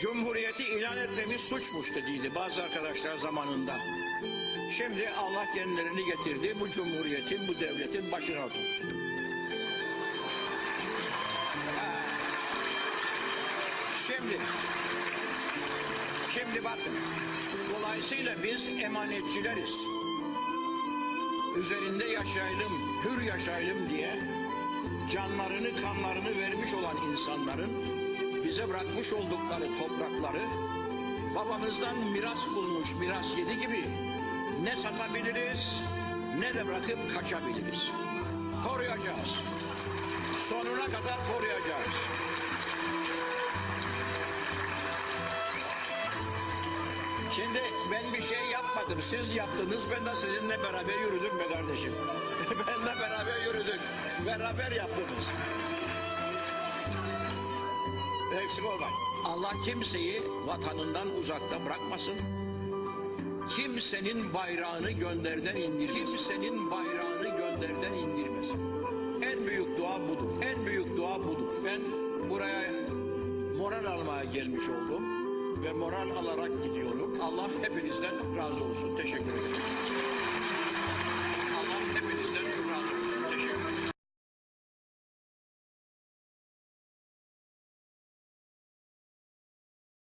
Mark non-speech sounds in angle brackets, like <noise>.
Cumhuriyeti ilan etmemiz suçmuş dediydi bazı arkadaşlar zamanında. Şimdi Allah kendilerini getirdi bu cumhuriyetin, bu devletin başına oturdu. Ha. Şimdi, şimdi bakın, dolayısıyla biz emanetçileriz. Üzerinde yaşayalım, hür yaşayalım diye canlarını, kanlarını vermiş olan insanların bize bırakmış oldukları toprakları babamızdan miras bulmuş, miras yedi gibi ne satabiliriz ne de bırakıp kaçabiliriz. Koruyacağız. Sonuna kadar koruyacağız. Şimdi ben bir şey yapmadım. Siz yaptınız. Ben de sizinle beraber yürüdüm be kardeşim. <laughs> ben de beraber yürüdük. Beraber yaptınız. Eksik olmayın. Allah kimseyi vatanından uzakta bırakmasın. Kimsenin bayrağını gönderden indirmesin. Kimsenin bayrağını gönderden indirmesin. En büyük dua budur. En büyük dua budur. Ben buraya moral almaya gelmiş oldum ve moral alarak gidiyorum. Allah hepinizden razı olsun. Teşekkür ederim.